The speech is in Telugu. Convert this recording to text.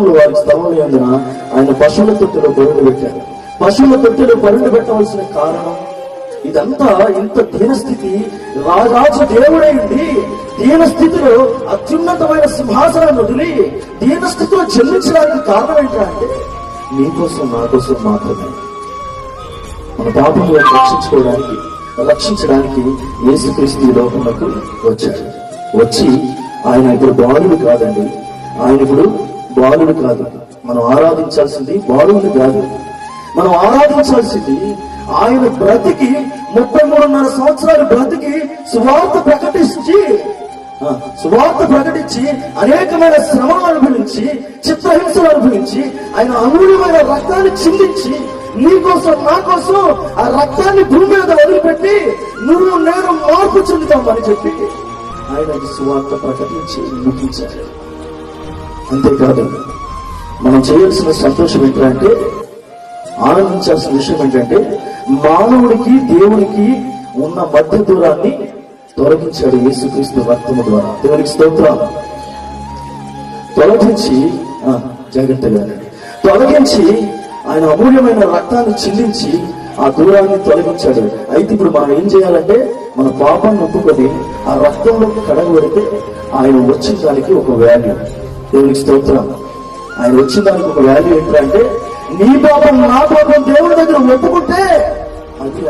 పట్టణంలో వారి స్థలంలో లేనందున ఆయన పశువుల తొట్టిలో పరుగు పెట్టారు. పశువుల తొట్టిలో పరుగు పెట్టవలసిన కారణం? ఇదంతా ఇంత దీనస్థితి రాజాజు దేవుడైంది దీనస్థితిలో అత్యున్నతమైన సింహాసనాన్ని వదిలి దీనస్థితిలో చెల్లించడానికి కారణం ఏంటంటే నీకోసం నా కోసం మాత్రమే. మన పాపములను రక్షించుకోవడానికి రక్షించడానికి యేసుక్రీస్తు ఈ లోకంలోకి వచ్చాడు. వచ్చి ఆయన ఇప్పుడు బాలుడు కాదండి. ఆయన ఇప్పుడు బాలుడు కాదు. మనం ఆరాధించాల్సింది బాలుడు కాదు. మనం ఆరాధించాల్సింది ఆయన బ్రతికి ముప్పై మూడున్నర సంవత్సరాలు బ్రతికి సువార్త ప్రకటించి సువార్త ప్రకటించి అనేకమైన శ్రమలు అనుభవించి చిత్రహింసలు అనుభవించి ఆయన అమూల్యమైన రక్తాన్ని చిందించి నీ కోసం నా కోసం ఆ రక్తాన్ని భూమి మీద వదిలిపెట్టి నువ్వు నేను మార్పు చెందుతామని చెప్పి ఆయన సువార్త ప్రకటించి ముగించారు అంతేకాదు మనం చేయాల్సిన సంతోషం ఏంటంటే ఆనందించాల్సిన విషయం ఏంటంటే మానవుడికి దేవునికి ఉన్న మధ్య దూరాన్ని తొలగించాడు యేసుక్రీస్తు రక్తము ద్వారా. దేవునికి స్తోత్రం. తొలగించి జాగ్రత్తగా తొలగించి ఆయన అమూల్యమైన రక్తాన్ని చెల్లించి ఆ దూరాన్ని తొలగించాడు. అయితే ఇప్పుడు మనం ఏం చేయాలంటే మన పాపాన్ని ఒప్పుకొని ఆ రక్తంలో కడగబడితే ఆయన వచ్చిన దానికి ఒక వాల్యూ దేవునికి స్తోత్రం. ఆయన వచ్చిన దానికి ఒక వాల్యూ ఏంటంటే నీ పాపం నా పాపం దేవుడి దగ్గర ఒప్పుకుంటే అది